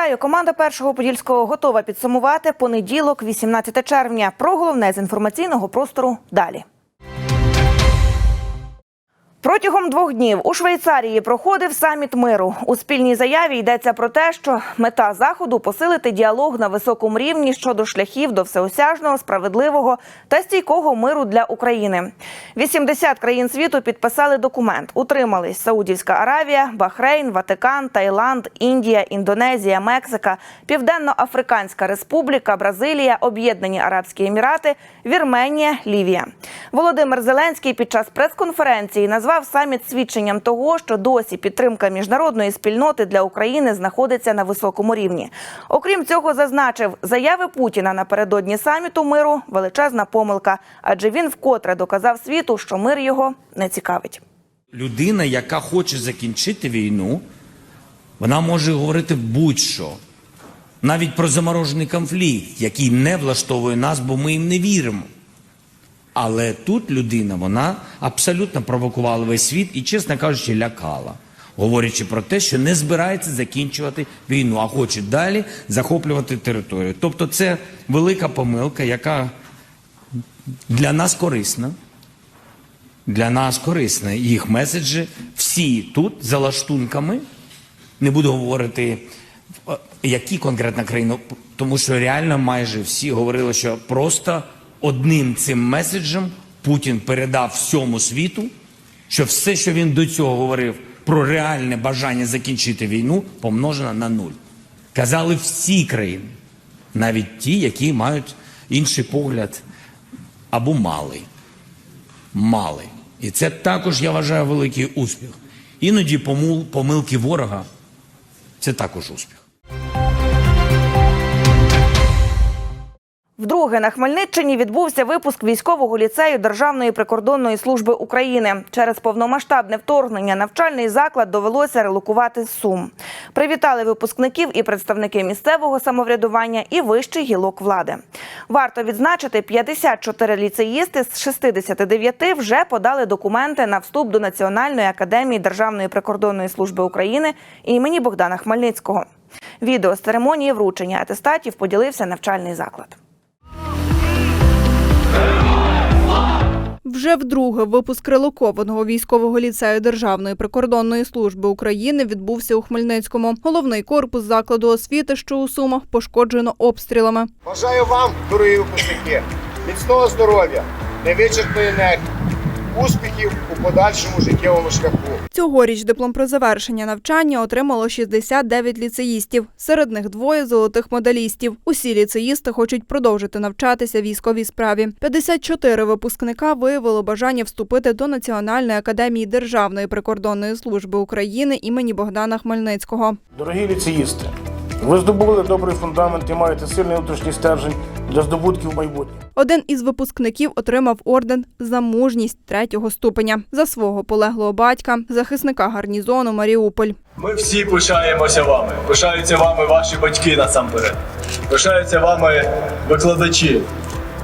Вітаю! Команда першого подільського готова підсумувати понеділок, 18 червня. Про головне з інформаційного простору далі. Протягом двох днів у Швейцарії проходив саміт миру. У спільній заяві йдеться про те, що мета заходу посилити діалог на високому рівні щодо шляхів до всеосяжного, справедливого та стійкого миру для України. 80 країн світу підписали документ. Утримались Саудівська Аравія, Бахрейн, Ватикан, Таїланд, Індія, Індонезія, Мексика, Південно-Африканська Республіка, Бразилія, Об'єднані Арабські Емірати, Вірменія, Лівія. Володимир Зеленський під час прес-конференції назвав саміт свідченням того, що досі підтримка міжнародної спільноти для України знаходиться на високому рівні. Окрім цього, зазначив, заяви Путіна напередодні саміту миру величезна помилка, адже він вкотре доказав світу, що мир його не цікавить. Людина, яка хоче закінчити війну, вона може говорити будь-що. Навіть про заморожений конфлікт, який не влаштовує нас, бо ми їм не віримо. Але тут людина, вона абсолютно провокувала весь світ і, чесно кажучи, лякала, говорячи про те, що не збирається закінчувати війну, а хоче далі захоплювати територію. Тобто, це велика помилка, яка для нас корисна для нас корисне. Їх меседжі всі тут за лаштунками. Не буду говорити, е, які конкретно країни, тому що реально майже всі говорили, що просто одним цим меседжем Путін передав всьому світу, що все, що він до цього говорив про реальне бажання закінчити війну, помножено на нуль. Казали всі країни, навіть ті, які мають інший погляд або малий мали. І це також, я вважаю, великий успіх. Іноді помилки ворога це також успіх. Вдруге на Хмельниччині відбувся випуск військового ліцею Державної прикордонної служби України. Через повномасштабне вторгнення навчальний заклад довелося релокувати з Сум. Привітали випускників і представники місцевого самоврядування і вищий гілок влади. Варто відзначити, 54 ліцеїсти з 69 вже подали документи на вступ до Національної академії Державної прикордонної служби України імені Богдана Хмельницького. Відео з церемонії вручення атестатів поділився навчальний заклад. Вже вдруге випуск релокованого військового ліцею Державної прикордонної служби України відбувся у Хмельницькому. Головний корпус закладу освіти, що у Сумах, пошкоджено обстрілами. Бажаю вам, дорогі випускники, міцного здоров'я, невичерпної енергії, успіхів у подальшому життєвому шляху. Цьогоріч диплом про завершення навчання отримало 69 ліцеїстів. Серед них двоє золотих медалістів. Усі ліцеїсти хочуть продовжити навчатися військовій справі. 54 випускника виявило бажання вступити до Національної академії Державної прикордонної служби України імені Богдана Хмельницького. Дорогі ліцеїсти, ви здобули добрий фундамент і маєте сильний внутрішній стержень для здобутків майбутнього. Один із випускників отримав орден за мужність третього ступеня за свого полеглого батька, захисника гарнізону Маріуполь. Ми всі пишаємося вами. Пишаються вами ваші батьки насамперед. Пишаються вами викладачі.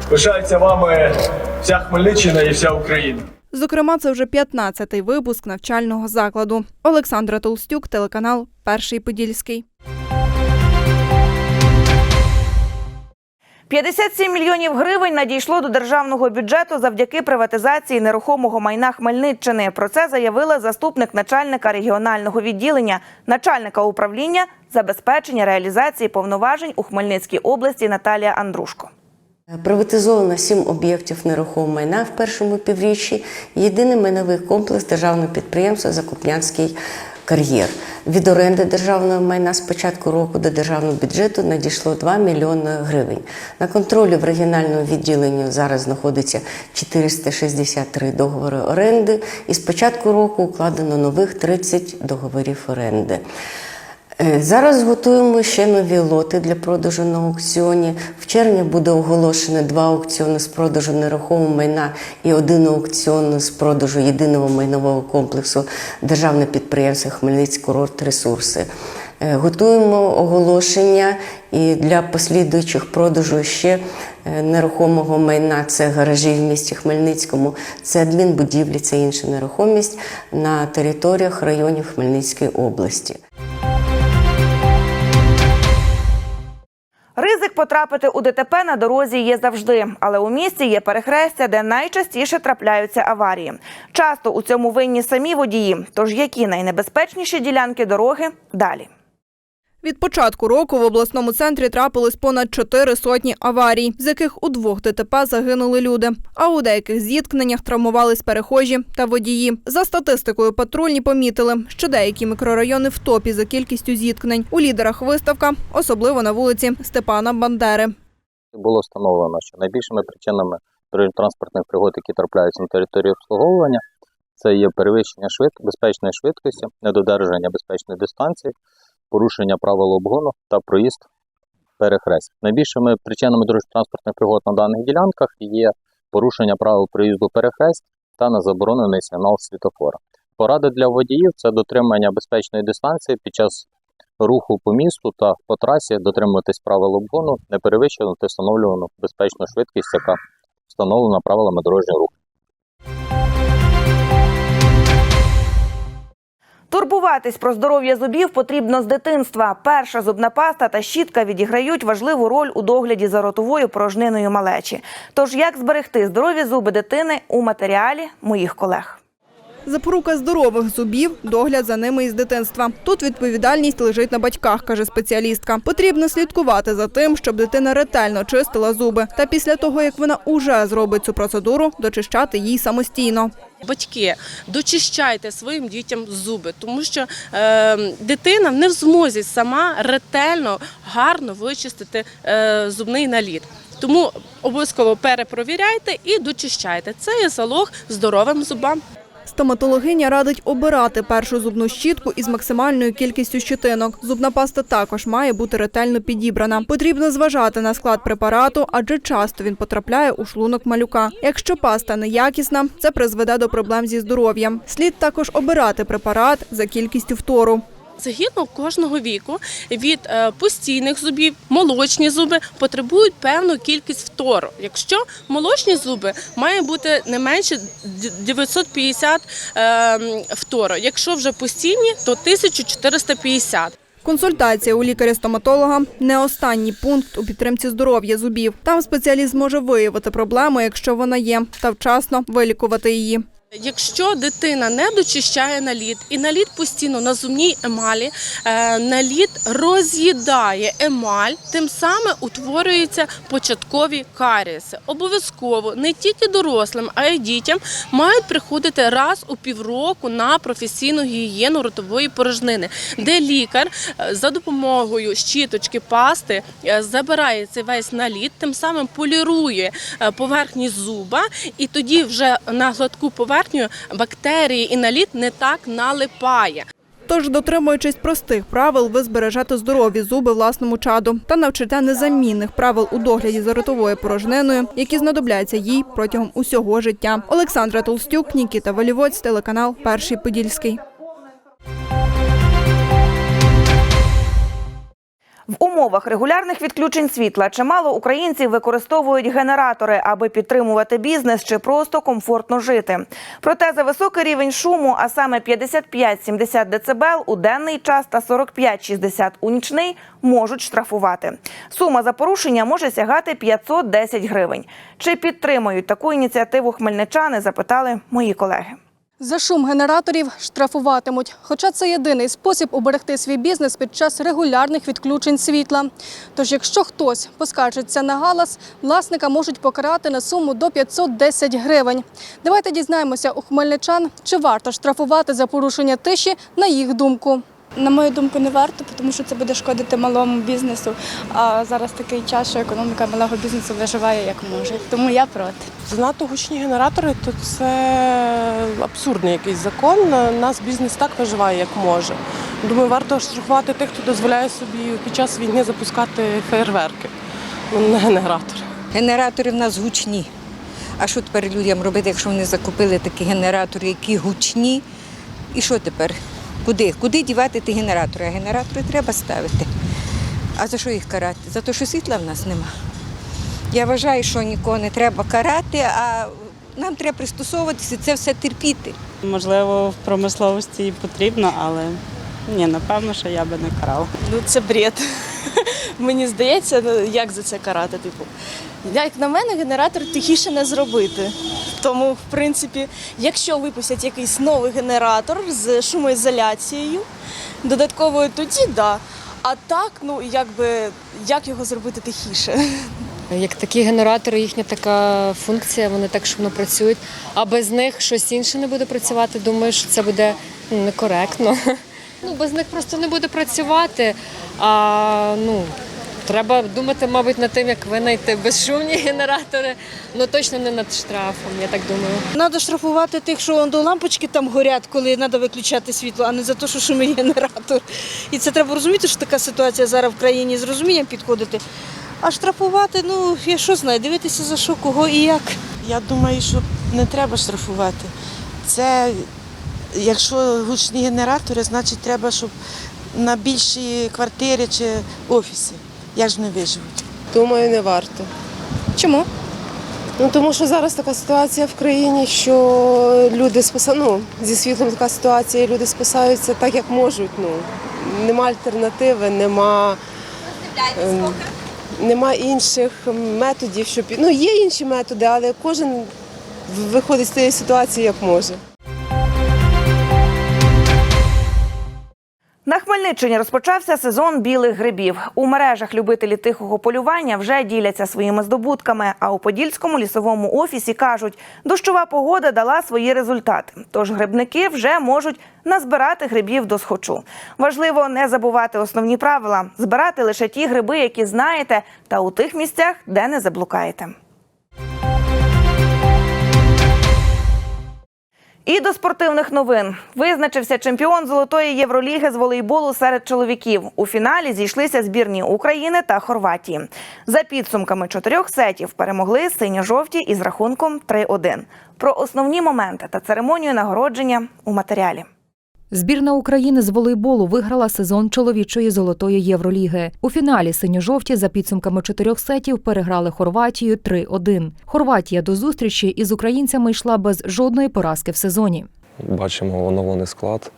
Пишається вами вся Хмельниччина і вся Україна. Зокрема, це вже 15-й випуск навчального закладу. Олександра Толстюк, телеканал Перший Подільський. 57 мільйонів гривень надійшло до державного бюджету завдяки приватизації нерухомого майна Хмельниччини. Про це заявила заступник начальника регіонального відділення, начальника управління забезпечення реалізації повноважень у Хмельницькій області Наталія Андрушко. Приватизовано сім об'єктів нерухомого майна в першому півріччі. Єдиний майновий комплекс державного підприємства Закупнянський кар'єр. Від оренди державного майна з початку року до державного бюджету надійшло 2 мільйони гривень. На контролі в регіональному відділенні зараз знаходиться 463 договори оренди, і з початку року укладено нових 30 договорів оренди. Е, Зараз готуємо ще нові лоти для продажу на аукціоні. В червні буде оголошено два аукціони з продажу нерухомого майна і один аукціон з продажу єдиного майнового комплексу Державне підприємство Хмельницький курорт ресурси. Е, Готуємо оголошення і для послідуючих продажу ще е, нерухомого майна. Це гаражі в місті Хмельницькому, це адмінбудівлі, це інша нерухомість на територіях районів Хмельницької області. Потрапити у ДТП на дорозі є завжди, але у місті є перехрестя, де найчастіше трапляються аварії. Часто у цьому винні самі водії. Тож які найнебезпечніші ділянки дороги далі. Від початку року в обласному центрі трапилось понад чотири сотні аварій, з яких у двох ДТП загинули люди. А у деяких зіткненнях травмувались перехожі та водії. За статистикою патрульні помітили, що деякі мікрорайони в топі за кількістю зіткнень. У лідерах виставка, особливо на вулиці Степана Бандери. було встановлено, що найбільшими причинами дорожньо-транспортних пригод, які трапляються на території обслуговування, це є перевищення швид... безпечної швидкості, недодержання безпечної дистанції, порушення правил обгону та проїзд перехрест. Найбільшими причинами дорожньо-транспортних пригод на даних ділянках є порушення правил проїзду перехрест та незаборонений сигнал світофора. Поради для водіїв це дотримання безпечної дистанції під час руху по місту та по трасі, дотримуватись правил обгону, не перевищувати встановлювану безпечну швидкість, яка встановлена правилами дорожнього руху. Турбуватись про здоров'я зубів потрібно з дитинства. Перша зубна паста та щітка відіграють важливу роль у догляді за ротовою порожниною малечі. Тож як зберегти здорові зуби дитини у матеріалі моїх колег? Запорука здорових зубів догляд за ними із дитинства. Тут відповідальність лежить на батьках, каже спеціалістка. Потрібно слідкувати за тим, щоб дитина ретельно чистила зуби. Та після того, як вона уже зробить цю процедуру, дочищати їй самостійно. Батьки, дочищайте своїм дітям зуби, тому що е, дитина не в змозі сама ретельно, гарно вичистити е, зубний наліт. Тому обов'язково перепровіряйте і дочищайте. Це є залог здоровим зубам. Стоматологиня радить обирати першу зубну щітку із максимальною кількістю щитинок. Зубна паста також має бути ретельно підібрана. Потрібно зважати на склад препарату, адже часто він потрапляє у шлунок малюка. Якщо паста неякісна, це призведе до проблем зі здоров'ям. Слід також обирати препарат за кількістю фтору. Згідно кожного віку від е, постійних зубів, молочні зуби потребують певну кількість фтору. Якщо молочні зуби має бути не менше 950 е, фтору. Якщо вже постійні, то 1450. Консультація у лікаря-стоматолога не останній пункт у підтримці здоров'я зубів. Там спеціаліст може виявити проблему, якщо вона є, та вчасно вилікувати її. Якщо дитина не дочищає наліт і наліт постійно на зубній емалі, е, наліт роз'їдає емаль, тим самим утворюються початкові карієси. Обов'язково не тільки дорослим, а й дітям мають приходити раз у півроку на професійну гігієну ротової порожнини, де лікар е, за допомогою щіточки пасти е, забирає цей весь наліт, тим самим полірує е, поверхні зуба, і тоді вже на гладку поверхню бактерії і наліт не так налипає. Тож, дотримуючись простих правил, ви збережете здорові зуби власному чаду та навчите незамінних правил у догляді за ротовою порожниною, які знадобляться їй протягом усього життя. Олександра Толстюк, Нікіта Волівоць, телеканал Перший Подільський. В умовах регулярних відключень світла чимало українців використовують генератори, аби підтримувати бізнес чи просто комфортно жити. Проте за високий рівень шуму, а саме 55-70 дБ у денний час та 45-60 у нічний, можуть штрафувати. Сума за порушення може сягати 510 гривень. Чи підтримують таку ініціативу хмельничани? Запитали мої колеги. За шум генераторів штрафуватимуть. Хоча це єдиний спосіб уберегти свій бізнес під час регулярних відключень світла. Тож, якщо хтось поскаржиться на галас, власника можуть покарати на суму до 510 гривень. Давайте дізнаємося у хмельничан, чи варто штрафувати за порушення тиші на їх думку. На мою думку, не варто, тому що це буде шкодити малому бізнесу. А зараз такий час, що економіка малого бізнесу виживає як може. Тому я проти. Занадто гучні генератори, то це абсурдний якийсь закон. Нас бізнес так виживає, як може. Думаю, варто штрафувати тих, хто дозволяє собі під час війни запускати фейерверки, не генератори. Генератори в нас гучні. А що тепер людям робити, якщо вони закупили такі генератори, які гучні? І що тепер? Куди? Куди дівати ті генератори? А генератори треба ставити. А за що їх карати? За те, що світла в нас нема. Я вважаю, що нікого не треба карати, а нам треба пристосовуватися, це все терпіти. Можливо, в промисловості і потрібно, але ні, напевно, що я би не карала. Ну це бред. Мені здається, ну як за це карати? Типу, як на мене, генератор тихіше не зробити. Тому, в принципі, якщо випустять якийсь новий генератор з шумоізоляцією, додатковою, тоді да. А так, ну якби як його зробити тихіше? Як такі генератори, їхня така функція, вони так шумно працюють. А без них щось інше не буде працювати. Думаю, що це буде ну, некоректно. Ну, без них просто не буде працювати. А ну, треба думати, мабуть, над тим, як винайти безшумні генератори. Ну точно не над штрафом, я так думаю. Треба штрафувати тих, що до лампочки там горять, коли треба виключати світло, а не за те, що шумить генератор. І це треба розуміти, що така ситуація зараз в країні з розумінням підходити. А штрафувати, ну я що знаю, дивитися за що, кого і як. Я думаю, що не треба штрафувати. Це якщо гучні генератори, значить треба, щоб на більшій квартирі чи офісі. Як ж не виживуть? Думаю, не варто. Чому? Ну тому що зараз така ситуація в країні, що люди спаса... ну, зі світлом така ситуація, і люди спасаються так, як можуть. Ну нема альтернативи, нема. ем, Нема інших методів, щоб ну є інші методи, але кожен виходить з тієї ситуації як може. Хмельниччині розпочався сезон білих грибів. У мережах любителі тихого полювання вже діляться своїми здобутками. А у Подільському лісовому офісі кажуть, дощова погода дала свої результати. Тож грибники вже можуть назбирати грибів до схочу. Важливо не забувати основні правила: збирати лише ті гриби, які знаєте, та у тих місцях, де не заблукаєте. І до спортивних новин визначився чемпіон золотої євроліги з волейболу серед чоловіків. У фіналі зійшлися збірні України та Хорватії. За підсумками чотирьох сетів перемогли синьо-жовті із рахунком 3-1. Про основні моменти та церемонію нагородження у матеріалі. Збірна України з волейболу виграла сезон чоловічої золотої євроліги. У фіналі синьо-жовті за підсумками чотирьох сетів переграли Хорватію 3-1. Хорватія до зустрічі із українцями йшла без жодної поразки в сезоні. Бачимо оновлений склад.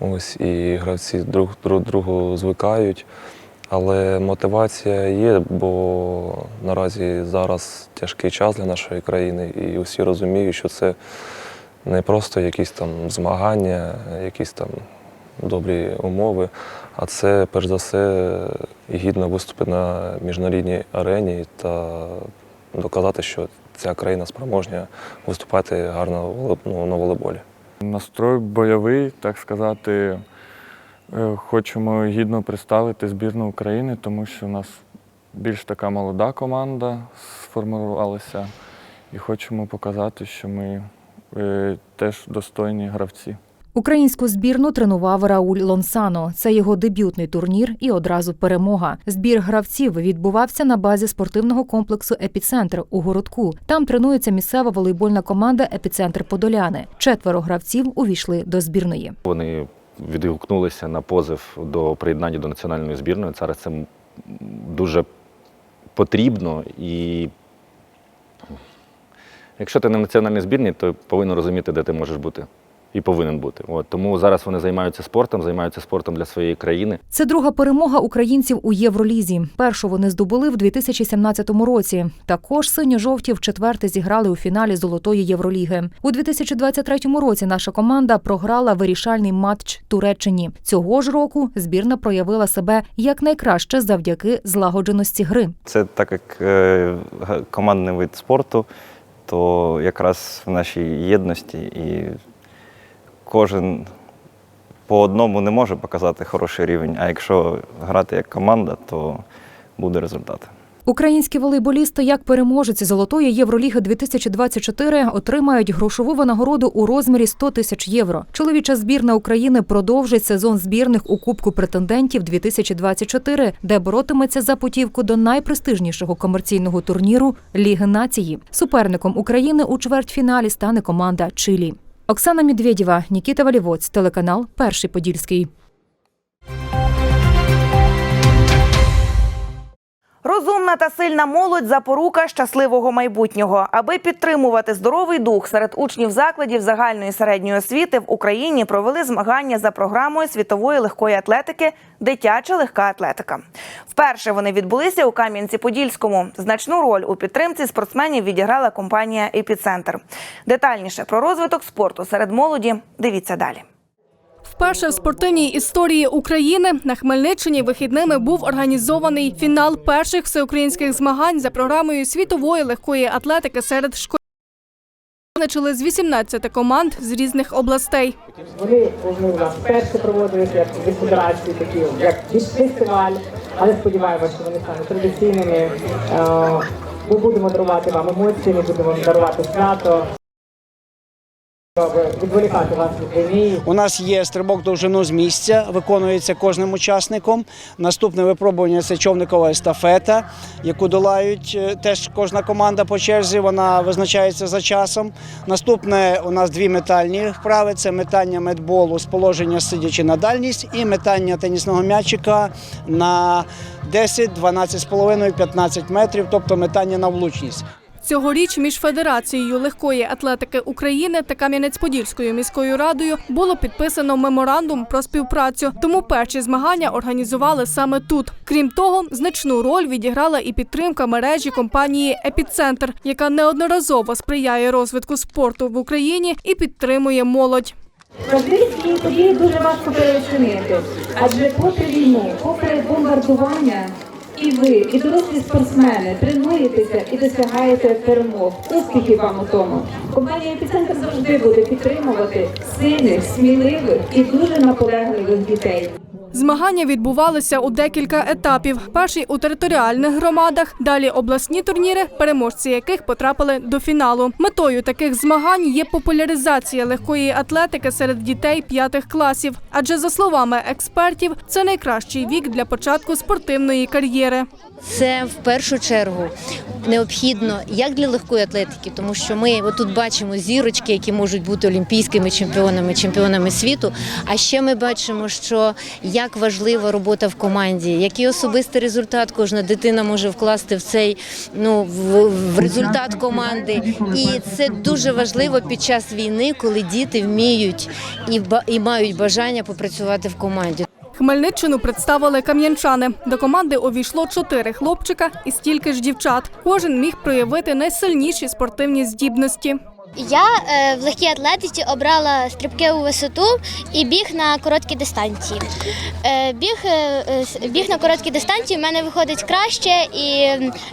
Ось і гравці друг друг другу звикають. Але мотивація є, бо наразі зараз тяжкий час для нашої країни, і усі розуміють, що це не просто якісь там змагання, якісь там добрі умови, а це перш за все гідно виступити на міжнародній арені та доказати, що ця країна спроможня виступати гарно ну, на волейболі. Настрой бойовий, так сказати. Е, Хочемо гідно представити збірну України, тому що у нас більш така молода команда сформувалася. І хочемо показати, що ми теж достойні гравці. Українську збірну тренував Рауль Лонсано. Це його дебютний турнір і одразу перемога. Збір гравців відбувався на базі спортивного комплексу Епіцентр у городку. Там тренується місцева волейбольна команда Епіцентр Подоляни. Четверо гравців увійшли до збірної. Вони відгукнулися на позив до приєднання до національної збірної. Зараз це дуже потрібно. І якщо ти не в національній збірні, то повинен розуміти, де ти можеш бути. І повинен бути. От тому зараз вони займаються спортом, займаються спортом для своєї країни. Це друга перемога українців у Євролізі. Першу вони здобули в 2017 році. Також синьо-жовті вчетверте зіграли у фіналі Золотої Євроліги. У 2023 році наша команда програла вирішальний матч Туреччині. Цього ж року збірна проявила себе якнайкраще завдяки злагодженості гри. Це так як е, командний вид спорту, то якраз в нашій єдності і кожен по одному не може показати хороший рівень, а якщо грати як команда, то буде результат. Українські волейболісти, як переможеці Золотої Євроліги 2024, отримають грошову винагороду у розмірі 100 тисяч євро. Чоловіча збірна України продовжить сезон збірних у Кубку претендентів 2024, де боротиметься за путівку до найпрестижнішого комерційного турніру Ліги нації. Суперником України у чвертьфіналі стане команда Чилі. Оксана Медведєва, Нікіта Валівоць, телеканал Перший Подільський. Розумна та сильна молодь запорука щасливого майбутнього. Аби підтримувати здоровий дух серед учнів закладів загальної середньої освіти в Україні провели змагання за програмою світової легкої атлетики Дитяча легка атлетика. Вперше вони відбулися у Кам'янці-Подільському. Значну роль у підтримці спортсменів відіграла компанія Епіцентр. Детальніше про розвиток спорту серед молоді дивіться далі. Вперше в спортивній історії України на Хмельниччині вихідними був організований фінал перших всеукраїнських змагань за програмою світової легкої атлетики серед школ. Визначили з 18 команд з різних областей. Вони у нас вперше проводилися як від такі як фестиваль, але сподіваємося, що вони стануть традиційними. Е, Ми будемо дарувати вам емоції, ми будемо дарувати свято. У нас є стрибок довжину з місця, виконується кожним учасником. Наступне випробування це човникова естафета, яку долають е, теж кожна команда по черзі. Вона визначається за часом. Наступне у нас дві метальні вправи: це метання медболу з положення сидячи на дальність і метання тенісного м'ячика на 10, 12,5, 15 метрів, тобто метання на влучність. Цьогоріч між Федерацією легкої атлетики України та Кам'янець-Подільською міською радою було підписано меморандум про співпрацю. Тому перші змагання організували саме тут. Крім того, значну роль відіграла і підтримка мережі компанії Епіцентр, яка неодноразово сприяє розвитку спорту в Україні і підтримує молодь. Бразильські події дуже важко переоцінити, адже попри війну, попри бомбардування, і ви, і дорослі спортсмени тренуєтеся і досягаєте перемог. Успіхів вам у тому. Компанія «Епіцентр» завжди буде підтримувати сильних, сміливих і дуже наполегливих дітей. Змагання відбувалися у декілька етапів. Перший у територіальних громадах, далі обласні турніри, переможці яких потрапили до фіналу. Метою таких змагань є популяризація легкої атлетики серед дітей п'ятих класів. Адже за словами експертів, це найкращий вік для початку спортивної кар'єри. Це в першу чергу необхідно як для легкої атлетики, тому що ми отут бачимо зірочки, які можуть бути олімпійськими чемпіонами, чемпіонами світу. А ще ми бачимо, що як важлива робота в команді, який особистий результат кожна дитина може вкласти в цей ну в, в результат команди. І це дуже важливо під час війни, коли діти вміють і, і мають бажання попрацювати в команді. Хмельниччину представили кам'янчани. До команди увійшло чотири хлопчика і стільки ж дівчат. Кожен міг проявити найсильніші спортивні здібності. Я е, в легкій атлетиці обрала стрибки у висоту і біг на короткі дистанції. Е, біг, е, біг на короткі дистанції в мене виходить краще і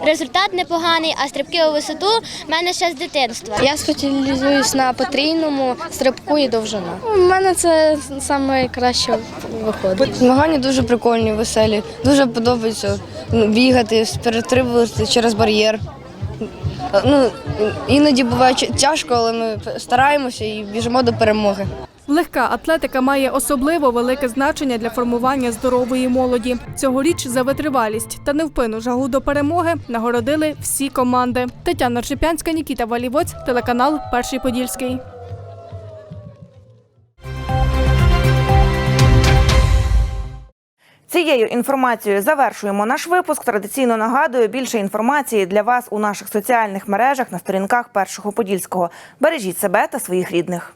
результат непоганий, а стрибки у висоту в мене ще з дитинства. Я спеціалізуюсь на потрійному стрибку і довжина. У мене це найкраще виходить. Змагання дуже прикольні, веселі. Дуже подобається бігати, перетрибувати через бар'єр. Ну, іноді буває тяжко, але ми стараємося і біжимо до перемоги. Легка атлетика має особливо велике значення для формування здорової молоді. Цьогоріч за витривалість та невпинну жагу до перемоги нагородили всі команди. Тетяна Шипянська, Нікіта Валівоць, телеканал Перший Подільський. Цією інформацією завершуємо наш випуск. Традиційно нагадую більше інформації для вас у наших соціальних мережах на сторінках першого подільського. Бережіть себе та своїх рідних.